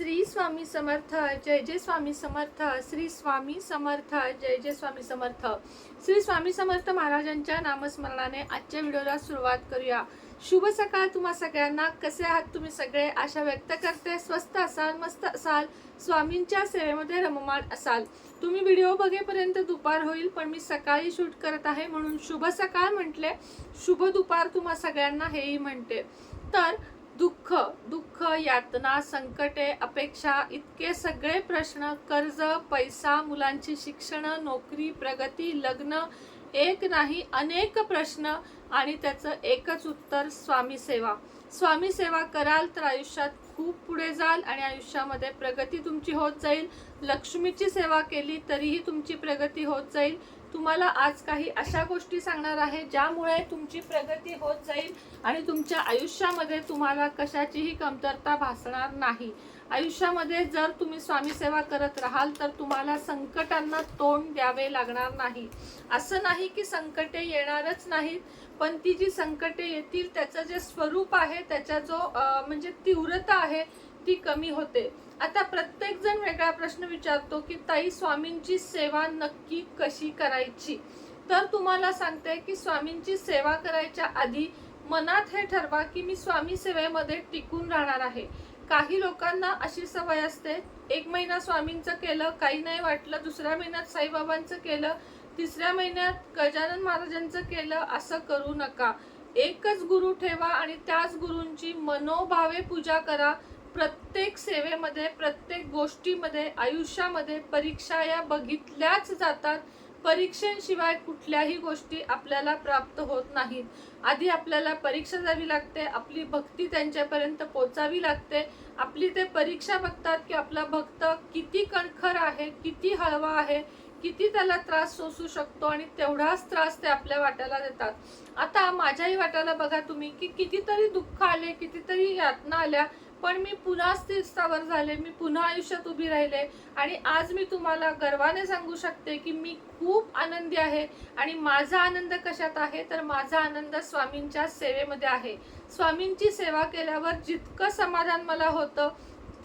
श्री स्वामी समर्थ जय जय स्वामी समर्थ श्री स्वामी समर्थ जय जय स्वामी समर्थ. श्री स्वामी समर्थ महाराजांच्या नामस्मरणाने आजच्या व्हिडिओला सुरुवात करूया. शुभ सकाळ तुम्हा सगळ्यांना. कसे आहात तुम्ही सगळे? आशा व्यक्त करते. स्वस्त असाल मस्त असाल स्वामींच्या सेवेमध्ये रममाण असाल. तुम्ही व्हिडिओ बघेपर्यंत दुपार होईल पण मी सकाळी शूट करत आहे म्हणून शुभ सकाळ म्हटले. शुभ दुपार तुम्हा सगळ्यांना हेही म्हणते. तर दुःख दुःख यातना संकटे अपेक्षा इतके सगळे प्रश्न कर्ज पैसा मुलांची शिक्षण नोकरी प्रगती लग्न एक नाही अनेक प्रश्न आणि त्याचं एकच उत्तर स्वामी सेवा. स्वामी सेवा कराल तर आयुष्यात खूप पुढे जाल आणि आयुष्यामध्ये प्रगती तुमची होत जाईल. लक्ष्मीची सेवा केली तरीही तुमची प्रगती होत जाईल. तुम्हाला आज काही अशा गोष्टी सांगणार आहे ज्यामुळे तुमची प्रगती होत जाईल आणि तुमच्या आयुष्यामध्ये तुम्हाला कशाचीही कमतरता भासणार नाही. आयुष्यामध्ये जर तुम्ही स्वामी सेवा करत राहाल तर तुम्हाला संकटांना तोंड द्यावे लागणार नाही. असं नाही की संकटे येणारच नाहीत पण ती जी संकटे येतील त्याचं जे स्वरूप आहे त्याचा जो म्हणजे तीव्रता आहे ती कमी होते. आता प्रत्येक जण वेगळा प्रश्न विचारतो की ताई स्वामींची सेवा नक्की कशी करायची? तर तुम्हाला सांगते की स्वामींची सेवा करायच्या आधी मनात हे ठरवा की मी स्वामी सेवेमध्ये टिकून राहणार आहे. काही लोकांना अशी सवय असते एक महिना स्वामींचं केलं काही नाही वाटलं दुसऱ्या महिन्यात साईबाबांचं केलं तिसऱ्या महिन्यात गजानन महाराजांचं केलं असं करू नका. एकच गुरु ठेवा आणि त्याच गुरूंची मनोभावे पूजा करा. प्रत्येक सेवेमध्ये प्रत्येक गोष्टीमध्ये आयुष्यामध्ये परीक्षा या बघितल्याच जातात. परीक्षेशिवाय कुठल्याही गोष्टी आपल्याला प्राप्त होत नाहीत. आधी आपल्याला परीक्षा द्यावी लागते आपली भक्ती त्यांच्यापर्यंत पोचावी लागते. आपली ते परीक्षा बघतात की आपला भक्त किती कणखर आहे किती हळवा आहे किती त्याला त्रास सोसू शकतो आणि तेवढाच त्रास ते आपल्या वाट्याला देतात. आता माझ्याही वाट्याला बघा तुम्ही की कितीतरी दुःख आले कितीतरी यातना आल्या पण मी पुन्हा स्थिरस्थावर झाले मी पुन्हा आयुष्यात उभी राहिले. आणि आज मी तुम्हाला गर्वाने सांगू शकते की मी खूप आनंदी आहे आणि माझा आनंद कशात आहे? तर माझा आनंद स्वामींच्या सेवेमध्ये आहे. स्वामींची सेवा केल्यावर जितकं समाधान मला होतं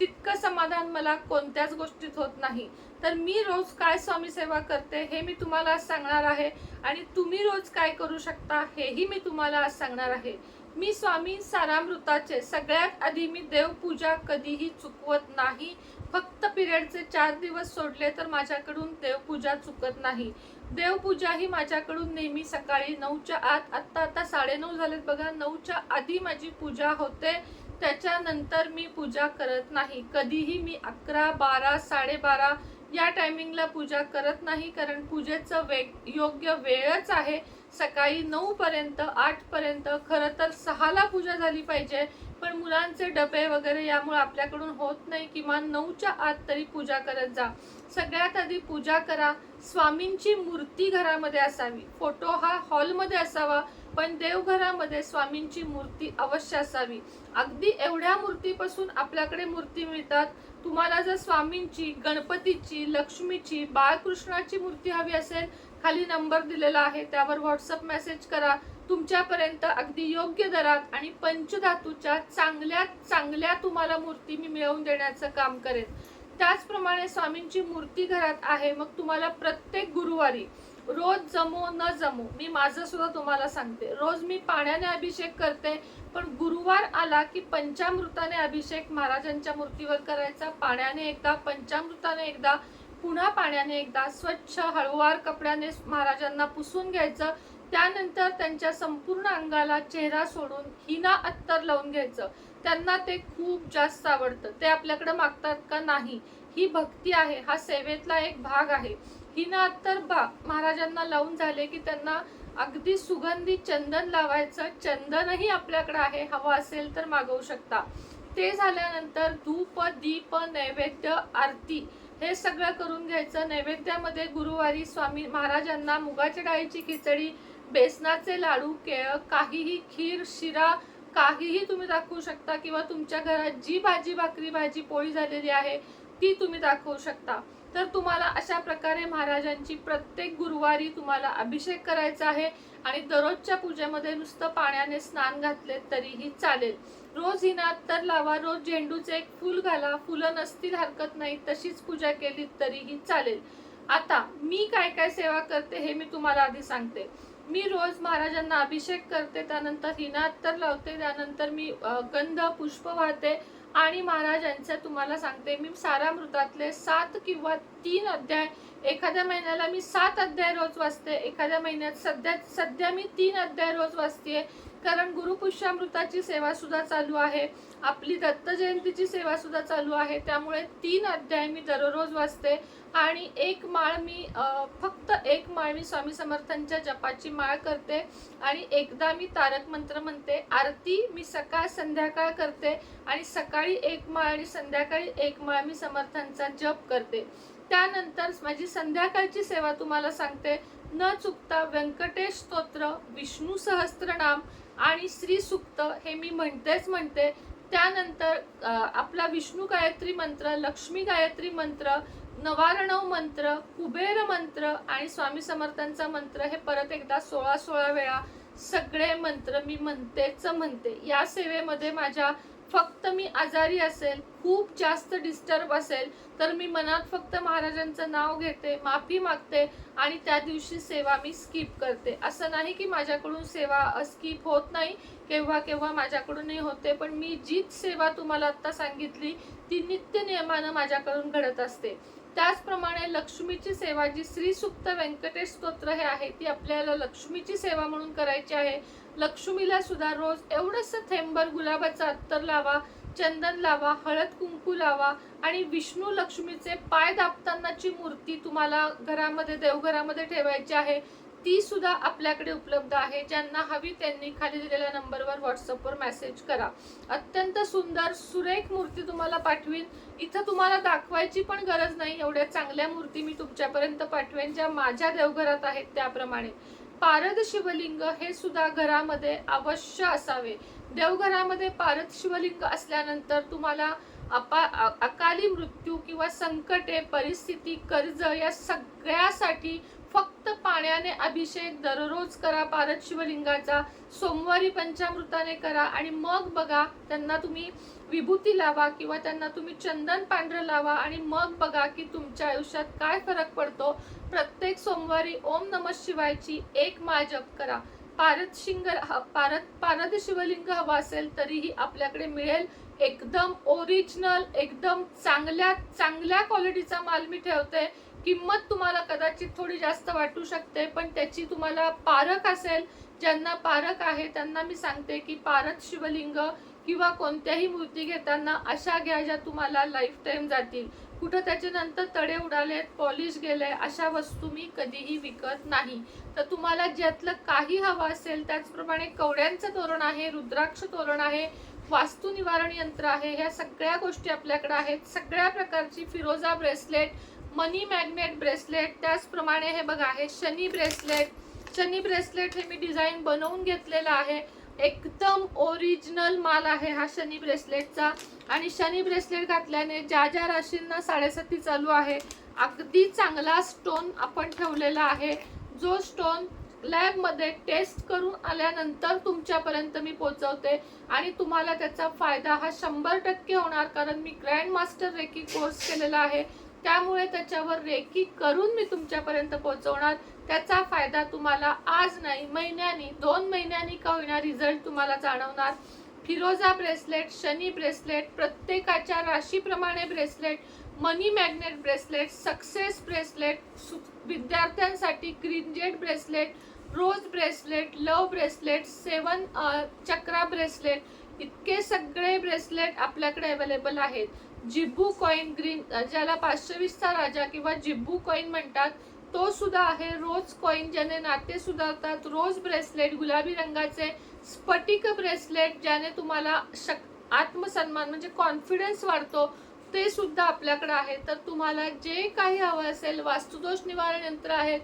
तितकं समाधान मला कोणत्याच गोष्टीत होत नाही. तर मी रोज काय स्वामी सेवा करते हे मी तुम्हाला आज सांगणार आहे. आणि तुम्ही रोज काय करू शकता हेही मी तुम्हाला आज सांगणार आहे. मी स्वामी सारामृताचे सगळ्यात आधी मी देवपूजा कधीही चुकवत नाही. फक्त पिरियडचे चार दिवस सोडले तर माझ्याकडून देवपूजा चुकत नाही. देवपूजा ही माझ्याकडून नेहमी सकाळी नऊच्या आत आत्ता आता साडेनऊ झालेत बघा नऊच्या आधी माझी पूजा होते. त्याच्यानंतर मी पूजा करत नाही. कधीही मी अकरा बारा साडेबारा या टायमिंगला पूजा करत नाही कारण पूजेचं वेग योग्य वेळच आहे. सकाळी नऊ पर्यंत आठ पर्यंत खरं तर सहाला पूजा झाली पाहिजे पण मुलांचे डबे वगैरे यामुळे आपल्याकडून होत नाही किमान नऊच्या आत तरी पूजा करत जा. सगळ्यात आधी पूजा करा. स्वामींची मूर्ती घरामध्ये असावी. फोटो हा हॉलमध्ये असावा पण देवघरामध्ये स्वामींची मूर्ती अवश्य असावी. अगदी एवढ्या मूर्तीपासून आपल्याकडे मूर्ती मिळतात तुम्हाला जर स्वामींची गणपतीची लक्ष्मीची बाळकृष्णाची मूर्ती हवी असेल खाली नंबर दिलेला आहे त्यावर व्हॉट्सअप मेसेज करा. तुमच्यापर्यंत अगदी योग्य दरात आणि पंचधातूच्या चांगल्यात चांगल्या तुम्हाला मूर्ती मी मिळवून देण्याचं काम करेन. त्याचप्रमाणे स्वामींची मूर्ती घरात आहे मग तुम्हाला प्रत्येक गुरुवारी रोज जमो न जमो मी माझं सुद्धा तुम्हाला सांगते. रोज मी पाण्याने अभिषेक करते पण गुरुवार आला की पंचामृताने अभिषेक महाराजांच्या मूर्तीवर करायचा. पाण्याने एकदा पंचामृताने एकदा पुन्हा पाण्याने एकदा स्वच्छ हळूवार कपड्याने महाराजांना पुसून घ्यायचं. त्यानंतर त्यांच्या संपूर्ण अंगाला चेहरा सोडून हिना अत्तर लावून घ्यायचं. त्यांना ते खूप जास्त आवडतं. ते आपल्याकडे मागतात का? नाही. ही भक्ती आहे हा सेवेतला एक भाग आहे. हिना तर बा महाराजांना लावून झाले की त्यांना अगदी सुगंधी चंदन लावायचं. चंदनही आपल्याकडे आहे हवं असेल तर मागवू शकता. ते झाल्यानंतर धूप दीप नैवेद्य आरती हे सगळं करून घ्यायचं. नैवेद्यामध्ये गुरुवारी स्वामी महाराजांना मुगाच्या डाळीची खिचडी बेसनाचे लाडू केळ काहीही खीर शिरा काहीही तुम्ही दाखवू शकता किंवा तुमच्या घरात जी भाजी भाकरी भाजी पोळी झालेली आहे ती तुम्ही दाखवू शकता. तर तुम्हाला अशा प्रकारे महाराजांची प्रत्येक गुरुवारी तुम्हाला अभिषेक करायचा आहे आणि दररोजच्या पूजेमध्ये नुसतं पाण्याने स्नान घातले तरीही चालेल. रोज हिनात तर लावा रोज झेंडूचे एक फूल घाला फुलं नसतील हरकत नाही तशीच पूजा केली तरीही चालेल. आता मी काय काय सेवा करते हे मी तुम्हाला आधी सांगते. मी रोज महाराजांना अभिषेक करते त्यानंतर हिनात तर लावते त्यानंतर मी गंध पुष्प वाहते आणि महाराजांचं तुम्हाला सांगते मी सारामृतातले सात किंवा तीन अध्याय एखाद्या महिन्याला मी सात अध्याय रोज वाचते एखाद्या महिन्यात सध्या सध्या मी तीन अध्याय रोज वाचते कारण गुरुपुष्यामृताची सेवासुद्धा चालू आहे आपली दत्त जयंतीची चालू आहे त्यामुळे तीन अध्याय मी दररोज वाचते. आणि एक माळ मी फक्त एक माळ मी स्वामी समर्थांच्या जपाची माळ करते. आणि एकदा मी तारक मंत्र म्हणते आरती मी सकाळ संध्याकाळ करते. आणि सकाळी एक माळ आणि संध्याकाळी एक माळ मी समर्थांचा जप करते. त्यानंतर माझी संध्याकाळची सेवा तुम्हाला सांगते. न चुकता व्यंकटेश स्तोत्र विष्णू सहस्त्रनाम आणि श्री सुक्त हे मी म्हणतेच म्हणते. त्यानंतर आपला विष्णू गायत्री मंत्र लक्ष्मी गायत्री मंत्र नवारणव मंत्र कुबेर मंत्र आणि स्वामी समर्थांचा मंत्र हे परत एकदा सोळा सोळा वेळा सगळे मंत्र मी म्हणतेच म्हणते. या सेवेमध्ये माझ्या फक्त मी आजारी असेल खूप जास्त डिस्टर्ब असेल तर मी मनात फक्त महाराजांचं नाव घेते माफी मागते आणि त्या दिवशी सेवा मी स्किप करते. असं नाही की माझ्याकडून सेवा स्किप होत नाही केव्हा केव्हा माझ्याकडूनही होते पण मी जी सेवा तुम्हाला आत्ता सांगितली ती नित्य नियमानं माझ्याकडून घडत असते. त्याचप्रमाणे लक्ष्मीची सेवा जी श्री सुक्त व्यंकटेश स्तोत्र हे आहे ती आपल्याला लक्ष्मीची सेवा म्हणून करायची आहे. लक्ष्मीला सुद्धा रोज एवढंच थेंबर गुलाबाचा अत्तर लावा चंदन लावा हळद कुंकू लावा आणि विष्णू लक्ष्मीचे पाय दाबतानाची मूर्ती तुम्हाला घरामध्ये देवघरामध्ये ठेवायची आहे. ती सुद्धा आपल्याकडे उपलब्ध आहे. ज्यांना हवी त्यांनी खाली दिलेल्या नंबरवर व्हॉट्सअपवर मेसेज करा. अत्यंत सुंदर सुरेख मूर्ती तुम्हाला पाठवीन. इथं तुम्हाला दाखवायची पण गरज नाही. एवढ्या चांगल्या मूर्ती मी तुमच्यापर्यंत पाठवेन ज्या माझ्या देवघरात आहेत त्याप्रमाणे. पारद शिवलिंग हे सुद्धा घरामध्ये अवश्य असावे. देवघरामध्ये पारद शिवलिंग असल्यानंतर तुम्हाला अपा अकाली मृत्यू किंवा संकटे परिस्थिती कर्ज या सगळ्यासाठी फक्त पाण्याने अभिषेक दररोज करा पारद शिवलिंगाचा सोमवारी पंचामृताने करा आणि मग बघा त्यांना तुम्ही विभूती लावा किंवा त्यांना तुम्ही चंदन पांढरं लावा आणि मग बघा की तुमच्या आयुष्यात काय फरक पडतो. प्रत्येक सोमवारी ओम नम शिवायची एक माळ जप करा. पारद शिंग ह- पारद पारद शिवलिंग हवा असेल तरीही आपल्याकडे मिळेल एकदम ओरिजिनल एकदम चांगल्या चांगल्या क्वालिटीचा माल मी ठेवते. किंमत तुम्हाला कदाचित थोडी जास्त वाटू शकते पण त्याची तुम्हाला पारख असेल ज्यांना पारख आहे त्यांना मी सांगते की पारद शिवलिंग किंवा कोणत्याही मूर्ती घेताना अशा घ्या ज्या तुम्हाला लाईफ टाईम जातील. कुठं त्याच्यानंतर तडे उडालेत पॉलिश गेले अशा वस्तू मी कधीही विकत नाही. तर तुम्हाला ज्यातलं काही हवं असेल त्याचप्रमाणे कवड्यांचं तोरण आहे रुद्राक्ष तोरण आहे वास्तू निवारण यंत्र आहे ह्या सगळ्या गोष्टी आपल्याकडे आहेत. सगळ्या प्रकारची फिरोजा ब्रेसलेट मनी मॅग्नेट ब्रेसलेट त्याचप्रमाणे हे बघा हे शनी ब्रेसलेट. शनी ब्रेसलेट हे मी डिझाईन बनवून घेतलेलं आहे. एकदम ओरिजिनल माल आहे हा शनी ब्रेसलेटचा. आणि शनी ब्रेसलेट घातल्याने ज्या ज्या राशींना साडेसाती चालू आहे अगदी चांगला स्टोन आपण ठेवलेला आहे. जो स्टोन लॅबमध्ये टेस्ट करून आल्यानंतर तुमच्यापर्यंत मी पोचवते आणि तुम्हाला त्याचा फायदा हा शंभर टक्के होणार कारण मी ग्रँड मास्टर रेकी कोर्स केलेला आहे. त्यामुळे त्याच्यावर रेकी करून मी तुमच्यापर्यंत पोहोचवणार. त्याचा फायदा तुम्हाला आज नाही महिन्यानी दोन महिन्यांनी का होईना रिझल्ट तुम्हाला जाणवणार. फिरोजा ब्रेसलेट शनी ब्रेसलेट प्रत्येकाच्या राशीप्रमाणे bracelet money magnet bracelet success bracelet सु- विद्यार्थ्यांसाठी ग्रीनजेट bracelet rose bracelet love bracelet seven chakra bracelet इतके सगळे ब्रेसलेट आपल्याकडे अवेलेबल आहेत. जिब्बू कॉईन ग्रीन ज्याला पाचशेवीसचा राजा किंवा जिब्बू कॉईन म्हणतात तो सुद्धा आहे रोज कॉईन ज्याने नाते सुधारतात रोज ब्रेसलेट गुलाबी रंगाचे स्फटिक ब्रेसलेट ज्याने तुम्हाला शक आत्मसन्मान म्हणजे कॉन्फिडन्स वाढतो ते सुद्धा आपल्याकडे आहे. तर तुम्हाला जे काही हवं असेल वास्तुदोष निवारण यंत्र आहेत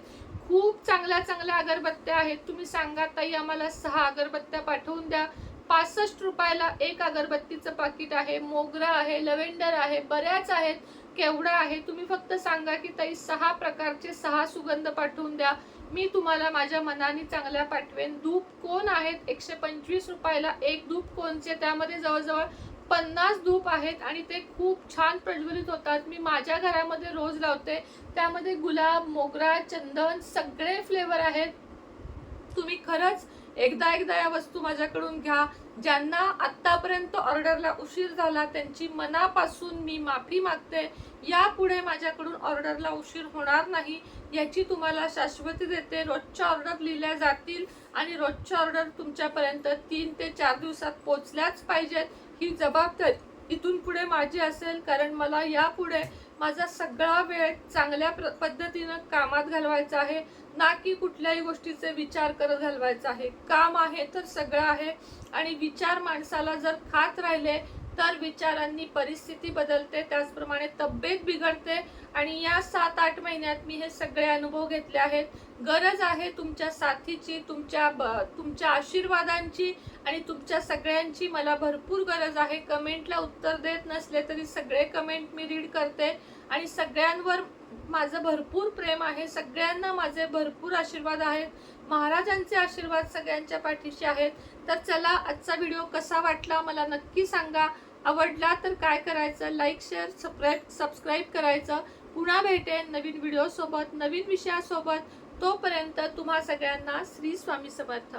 खूप चांगल्या चांगल्या अगरबत्त्या आहेत तुम्ही सांगा ताई आम्हाला सहा अगरबत्त्या पाठवून द्या. पासष्ट रुपयाला एक अगरबत्तीचं पाकिट आहे मोगरा आहे लव्हेंडर आहे बऱ्याच आहेत. केवढा आहे? तुम्ही फक्त सांगा की ताई सहा प्रकारचे सहा सुगंध पाठवून द्या. मी तुम्हाला माझ्या मनाने चांगल्या पाठवेन. धूप कोण आहेत? एकशे पंचवीस रुपयाला एक धूप कोणचे? त्यामध्ये जवळजवळ पन्नास धूप आहेत आणि ते खूप छान प्रज्वलित होतात. मी माझ्या घरामध्ये रोज लावते. त्यामध्ये गुलाब मोगरा चंदन सगळे फ्लेवर आहेत. तुम्ही खरंच एकदा एकदा या वस्तू माझ्याकडून घ्या. ज्यांना आत्तापर्यंत ऑर्डरला उशीर झाला त्यांची मनापासून मी माफी मागते. यापुढे माझ्याकडून ऑर्डरला उशीर होणार नाही याची तुम्हाला शाश्वती देते. रोजच्या ऑर्डर लिहिल्या जातील आणि रोजच्या ऑर्डर तुमच्यापर्यंत तीन ते चार दिवसात पोचल्याच पाहिजेत. ही जबाबदारी इथून पुढे माझी असेल कारण मला यापुढे माझा सगळा वेळ चांगल्या पद्धतीनं कामात घालवायचा आहे. ना की कुठल्याही गोष्टीचे विचार करत घालवायचा आहे. काम आहे तर सगळं आहे. आणि विचार माणसाला जर खात राहिले तर विचारांनी परिस्थिती बदलते. त्याचप्रमाणे तब्येत बिघडते. आणि या सात आठ महिन्यात मी हे सगळे अनुभव घेतले आहेत. गरज आहे तुमच्या साथीची तुमच्या ब- तुमच्या आशीर्वादांची आणि तुमच्या सगळ्यांची मला भरपूर गरज आहे. कमेंटला उत्तर देत नसले तरी सगळे कमेंट मी रीड करते. आणि सगळ्यांवर माझं भरपूर प्रेम आहे सगळ्यांना माझे भरपूर आशीर्वाद आहेत. महाराजांचे आशीर्वाद सगळ्यांच्या पाठीशी आहेत. तर चला आजचा व्हिडिओ कसा वाटला मला नक्की सांगा. आवडला तर काय करायचं? लाईक शेअर सबस्क्राईब सबस्क्राईब करायचं. पुन्हा भेटेन नवीन व्हिडिओ सोबत नवीन विषयासोबत. तोपर्यंत तुम्हा सगळ्यांना श्री स्वामी समर्थ.